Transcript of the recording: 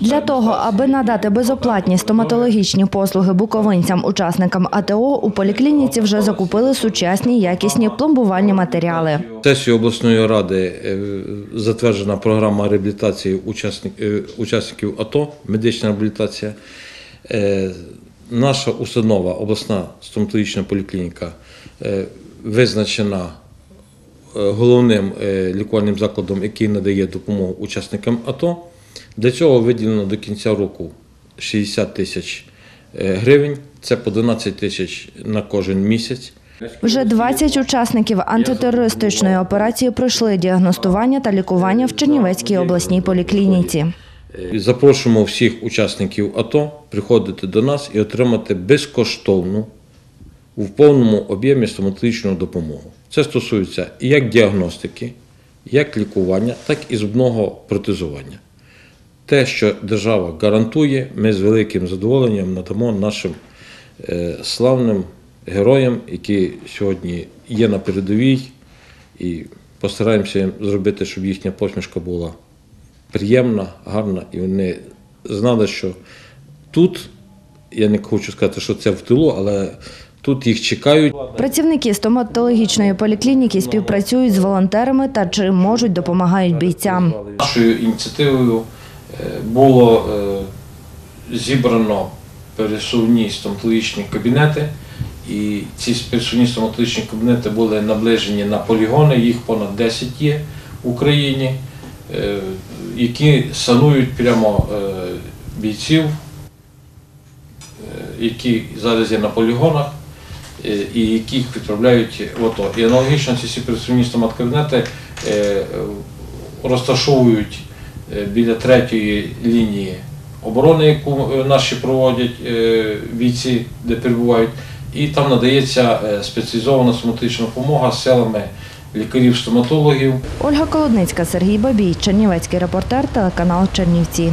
Для того, аби надати безоплатні стоматологічні послуги буковинцям, учасникам АТО, у поліклініці вже закупили сучасні якісні пломбувальні матеріали. Сесією обласної ради е, затверджена програма реабілітації е, учасників АТО, медична реабілітація. Е, Наша установа, обласна стоматологічна поліклініка, визначена головним лікувальним закладом, який надає допомогу учасникам АТО. Для цього виділено до кінця року 60 тисяч е, гривень, це по 12 тисяч на кожен місяць. Вже 20 учасників антитерористичної операції пройшли діагностування та лікування в Чернівецькій обласній поліклініці. Запрошуємо всіх учасників АТО приходити до нас і отримати безкоштовну в повному об'ємі стоматологічну допомогу. Це стосується як діагностики, як лікування, так і зубного протезування. Те, що держава гарантує, ми з великим задоволенням надамо нашим е, славним героям, які сьогодні є на передовій, і постараємося їм зробити, щоб їхня посмішка була приємна, гарна, і вони знали, що тут, я не хочу сказати, що це в тилу, але тут їх чекають. Працівники стоматологічної поліклініки співпрацюють з волонтерами та чи можуть допомагають бійцям. Нашою ініціативою було е, зібрано пересувні стоматологічні кабінети, і ці пересувні стоматологічні кабінети були наближені на полігони, їх понад 10 є в Україні, е, які санують прямо е, бійців, які зараз є на полігонах. І яких відправляють в АТО. І аналогічно ці всі пересувні стомат-кабінети розташовують біля третьої лінії оборони, яку е, наші проводять е, бійці, де перебувають, і там надається е, спеціалізована соматична допомога з селами лікарів-стоматологів. Ольга Колодницька, Сергій Бабій, Чернівецький репортер, телеканал Чернівці.